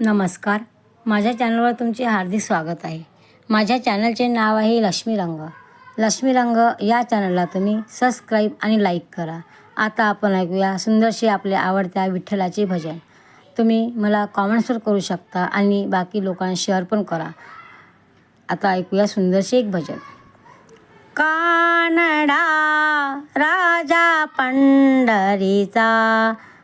नमस्कार. माझ्या चॅनलवर तुमचे हार्दिक स्वागत आहे. माझ्या चॅनलचे नाव आहे लक्ष्मी रंग लक्ष्मी रंग या चॅनलला तुम्ही सबस्क्राईब आणि लाईक करा. आता आपण ऐकूया सुंदरशी आपल्या आवडत्या विठ्ठलाचे भजन. तुम्ही मला कॉमेंट्सवर करू शकता आणि बाकी लोकांना शेअर पण करा. आता ऐकूया सुंदरशी एक भजन. कानडा राजा पंढरीचा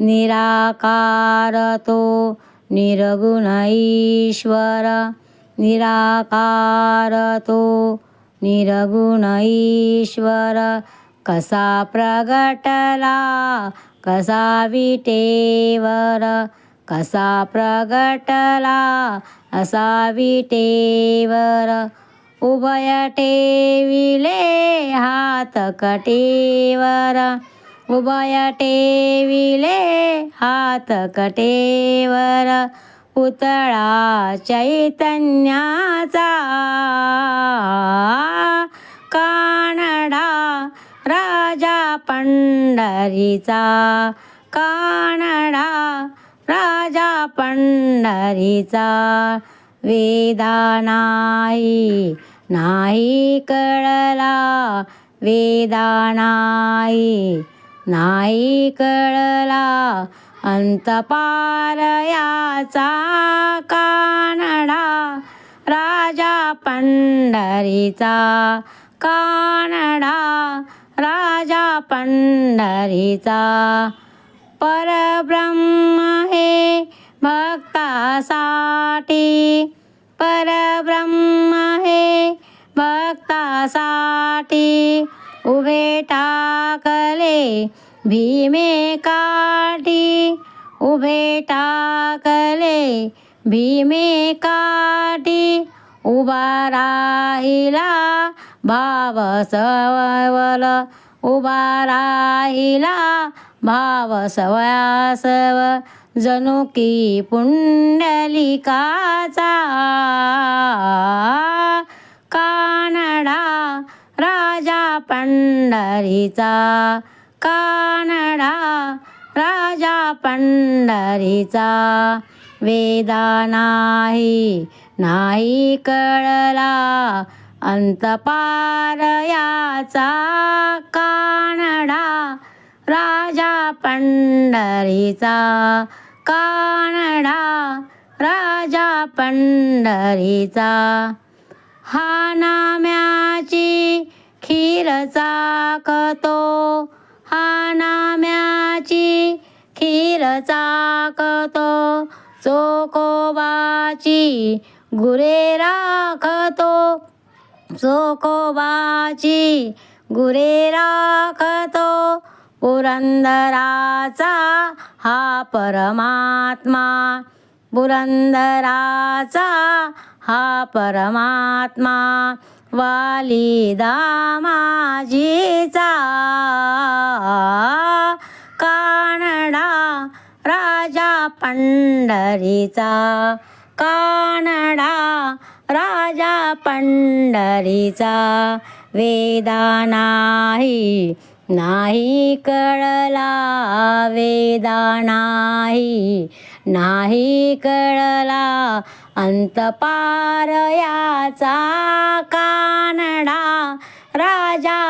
निराकार तो निर्गुण ईश्वर निराकार तो निर्गुण ईश्वर कसा प्रगटला कसा विटेवर कसा प्रगटला असा विटेवर उभय टेविले हात कटेवर उभय टेविले हात कटेवर पुतळा चैतन्याचा. कानडा राजा पंढरीचा. कानडा राजा पंढरीचा. वेदा नाही नाही कळला. वेदा नाही नाही कळला अंतपार याचा कानडा. राजा पंढरीचा कानडा. राजा पंढरीचा परब्रह्म हे भक्तासाठी. परब्रह्म हे भक्तासाठी. उभे टाकले भीमे काठी. उभे टाकले भीमे काठी. उभा राहिला भाव सवल उभा राहिला भाव सवयासव जणू की पुंडलिकाचा पंढरीचा कानडा राजा पंढरीचा. वेदा नाही नाही कळला अंतपार याचा कानडा राजा पंढरीचा कानडा राजा पंढरीचा. हा नाम्याची खीर चाकतो. हा नाम्याची खीर चाकतो. चोकोबाची गुरे राखतो. चोकोबाची गुरे राखतो. पुरंदराचा हा परमात्मा. पुरंदराचा हा परमात्मा. वालिदा माझीचा कानडा राजा पंढरीचा. कानडा राजा पंढरीचा. वेदा नाही नाही कळला. वेदा नाही नाही कळला. अंतपार याचा का